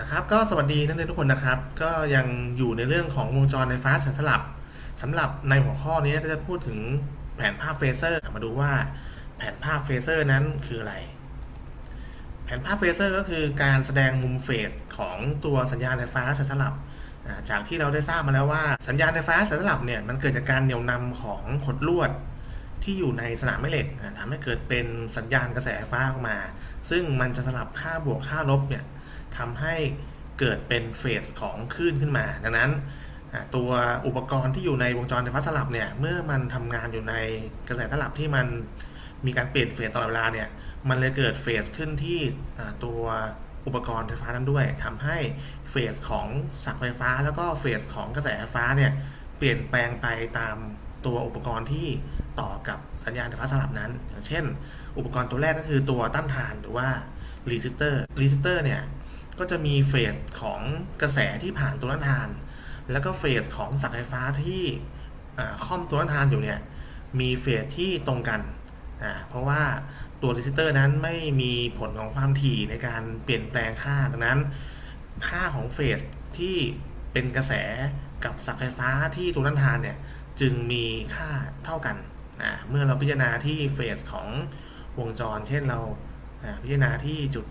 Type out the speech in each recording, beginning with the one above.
นะครับก็สวัสดีนักเรียนทุกคนนะครับ ก็ยังอยู่ในเรื่องของวงจรไฟฟ้าสายสลับสำหรับในหัวข้อนี้ก็จะพูดถึงแผนภาพเฟเซอร์ มาดูว่าแผนภาพเฟเซอร์นั้นคืออะไร แผนภาพเฟเซอร์ก็คือการแสดงมุมเฟสของตัวสัญญาณไฟฟ้าสายสลับ จากที่เราได้ทราบมาแล้วว่าสัญญาณไฟฟ้าสายสลับเนี่ยมันเกิดจากการเหนี่ยวนำของขดลวดที่อยู่ในสนามแม่เหล็กอ่าทำให้เกิดเป็นสัญญาณกระแสไฟฟ้าออกมา ซึ่งมันจะสลับค่าบวกค่าลบเนี่ย ทำให้เกิดเป็นเฟสของคลื่นขึ้นมา ดังนั้นตัวอุปกรณ์ที่อยู่ในวงจรไฟฟ้าสลับเนี่ยเมื่อมันทำงานอยู่ในกระแสสลับที่มันมีการเปลี่ยนเฟสตลอดเวลาเนี่ยมันเลยเกิดเฟสขึ้นที่ตัวอุปกรณ์ไฟฟ้านั้นด้วยทำให้เฟสของสักไฟฟ้า แล้วก็เฟสของกระแสไฟฟ้าเนี่ยเปลี่ยนแปลงไปตามตัวอุปกรณ์ที่ต่อกับสัญญาณไฟฟ้าสลับนั้น อย่างเช่น อุปกรณ์ตัวแรกก็คือตัวต้านทานหรือว่ารีสิสเตอร์รีสิสเตอร์เนี่ย ก็จะมีเฟสของกระแสที่ผ่านตัวต้านทาน แล้วก็เฟสของสักไฟฟ้าที่ค่อมตัวต้านทานอยู่เนี่ยมีเฟสที่ตรงกันเพราะว่าตัวรีสิสเตอร์นั้นไม่มีผลของความถี่ในการเปลี่ยนแปลงค่าดังนั้น ค่าของเฟสที่เป็นกระแสกับสักไฟฟ้าที่ตัวต้านทานเนี่ยจึงมีค่าเท่ากันเมื่อเราพิจารณาที่เฟสของวงจร เช่นเราพิจารณาที่จุด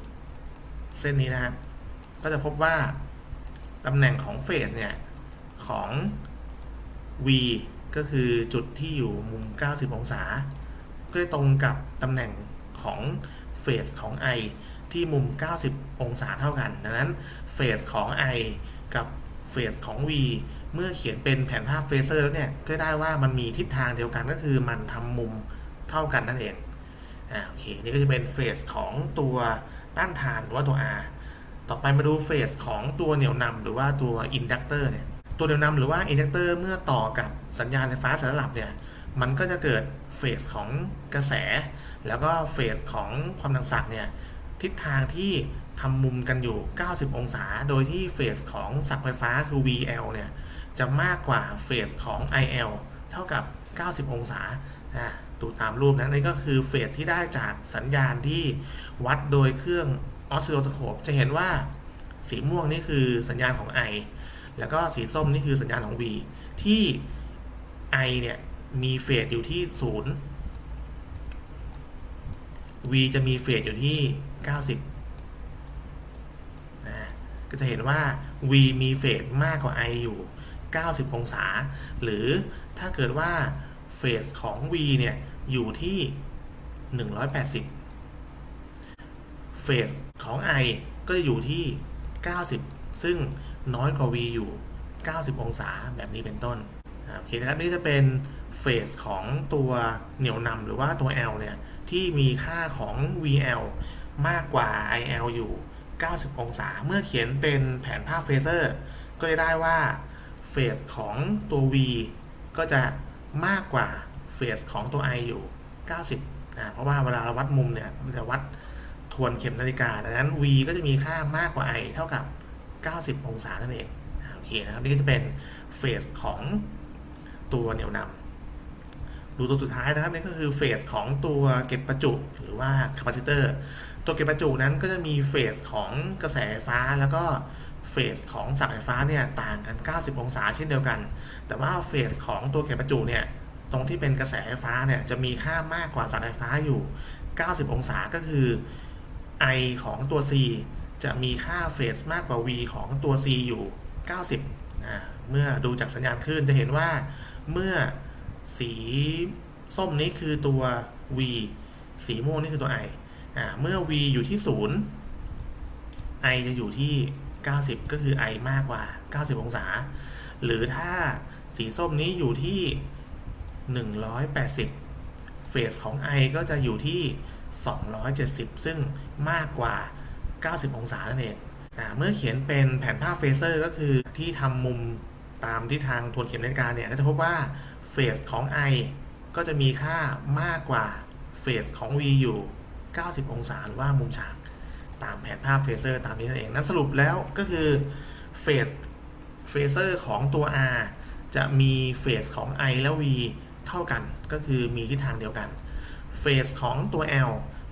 เส้นนี้นะครับ ก็จะพบว่าตำแหน่งของเฟสเนี่ยของ v ก็คือจุดที่อยู่มุม 90 องศา ก็จะตรงกับตำแหน่งของเฟสของ i ที่มุม 90 องศาเท่ากัน ดังนั้นเฟสของ i กับเฟสของ v เมื่อเขียนเป็นแผนภาพเฟเซอร์แล้วเนี่ย ก็ได้ว่ามันมีทิศทางเดียวกันก็คือมันทำมุมเท่ากันนั่นเอง อ่าโอเค นี่ก็จะเป็นเฟสของตัวต้านทานหรือว่าตัว R ต่อไปมาดูเฟสของตัวเหนี่ยวนำหรือว่าตัวอินดักเตอร์เนี่ยตัวเหนี่ยวนำหรือว่าอินดักเตอร์เมื่อต่อกับสัญญาณไฟฟ้าสายสลับเนี่ยมันก็จะเกิดเฟสของกระแส แล้วก็เฟสของความดังศักเนี่ยทิศทางที่ทำมุมกันอยู่ 90 องศา โดยที่เฟสของศักไฟฟ้าคือ VL เนี่ย จะมากกว่าเฟสของ IL เท่ากับ 90 องศาอ่าดูตามรูปนะนี่ก็คือเฟสที่ได้จากสัญญาณที่วัดโดยเครื่อง ออสซิลโลสโคปจะเห็นว่าสีม่วงนี่คือสัญญาณของ I แล้วก็สีส้มนี่คือสัญญาณของ V ที่ I เนี่ยมีเฟสอยู่ที่ 0 V จะมีเฟสอยู่ที่ 90นะก็จะเห็นว่า V มีเฟสมากกว่า I อยู่ 90 องศา หรือถ้าเกิดว่าเฟสของ V เนี่ยอยู่ที่ 180 เฟส ของ I ก็จะอยู่ที่ 90 ซึ่งน้อยกว่า V อยู่ 90 องศาแบบนี้เป็นต้นโอเคนะครับนี่จะเป็นเฟสของตัวเหนี่ยวนำหรือว่าตัว L เนี่ย ที่มีค่าของ VL มากกว่า IL อยู่ 90 องศา เมื่อเขียนเป็นแผนภาพเฟเซอร์ ก็จะได้ว่าเฟสของตัว V ก็จะมากกว่าเฟสของตัว I อยู่ 90นะเพราะว่าเวลาเราวัดมุมเนี่ยมันจะวัด ทวนเข็มนาฬิกาดังนั้น V ก็จะมีค่ามากกว่า I เท่ากับ 90 องศานั่นเองโอเคนะครับนี่จะเป็นเฟสของตัวเหนี่ยวนำดูตัวสุดท้ายนะครับนี่ก็คือเฟสของตัวเก็บประจุหรือว่าคาปาซิเตอร์ตัวเก็บประจุนั้นก็จะมีเฟสของกระแสไฟฟ้าแล้วก็เฟสของสายไฟฟ้าเนี่ยต่างกัน 90 องศาเช่นเดียวกัน แต่ว่าเฟสของตัวเก็บประจุเนี่ยตรงที่เป็นกระแสไฟฟ้าเนี่ยจะมีค่ามากกว่าสายไฟฟ้าอยู่ 90 องศาก็คือ I ของตัว C จะมีค่าเฟสมากกว่า V ของตัว C อยู่ 90อ่าเมื่อดูจากสัญญาณคลื่นจะเห็นว่าเมื่อสีส้มนี้คือตัว V สีม่วงนี่คือตัว I อ่าเมื่อ v อยู่ที่ 0 i จะอยู่ที่ 90 ก็คือ i มากกว่า 90 องศา หรือถ้าสีส้มนี้อยู่ที่ 180 เฟสของ i ก็จะอยู่ที่ 270 ซึ่งมากกว่า 90 องศานั่นเองเมื่อเขียนเป็นแผนภาพเฟเซอร์ก็คือที่ทำมุมตามที่ทางทวนเข็มนาฬิกาเนี่ยก็จะพบว่าเฟสของ i ก็จะมีค่ามากกว่าเฟสของ v อยู่ 90 องศาหรือว่ามุมฉากตามแผนภาพเฟเซอร์ตามนี้นั่นเอง นั้นสรุปแล้วก็คือเฟสเฟเซอร์ของตัว R จะมีเฟสของ I และ V เท่ากัน ก็คือมีทิศทางเดียวกัน เฟสของตัว L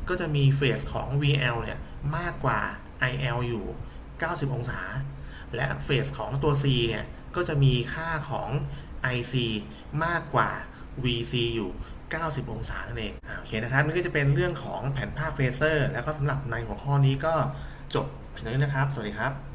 ก็จะมีเฟสของ VL เนี่ยมากกว่า IL อยู่ 90 องศา และเฟสของตัว C เนี่ยก็จะมีค่าของ IC มากกว่า VC อยู่ 90 องศานั่นเองโอเคนะครับนี่ก็จะเป็นเรื่องของแผนภาพเฟเซอร์ แล้วก็สำหรับในหัวข้อนี้ก็จบเพียงเท่านี้นะครับ สวัสดีครับ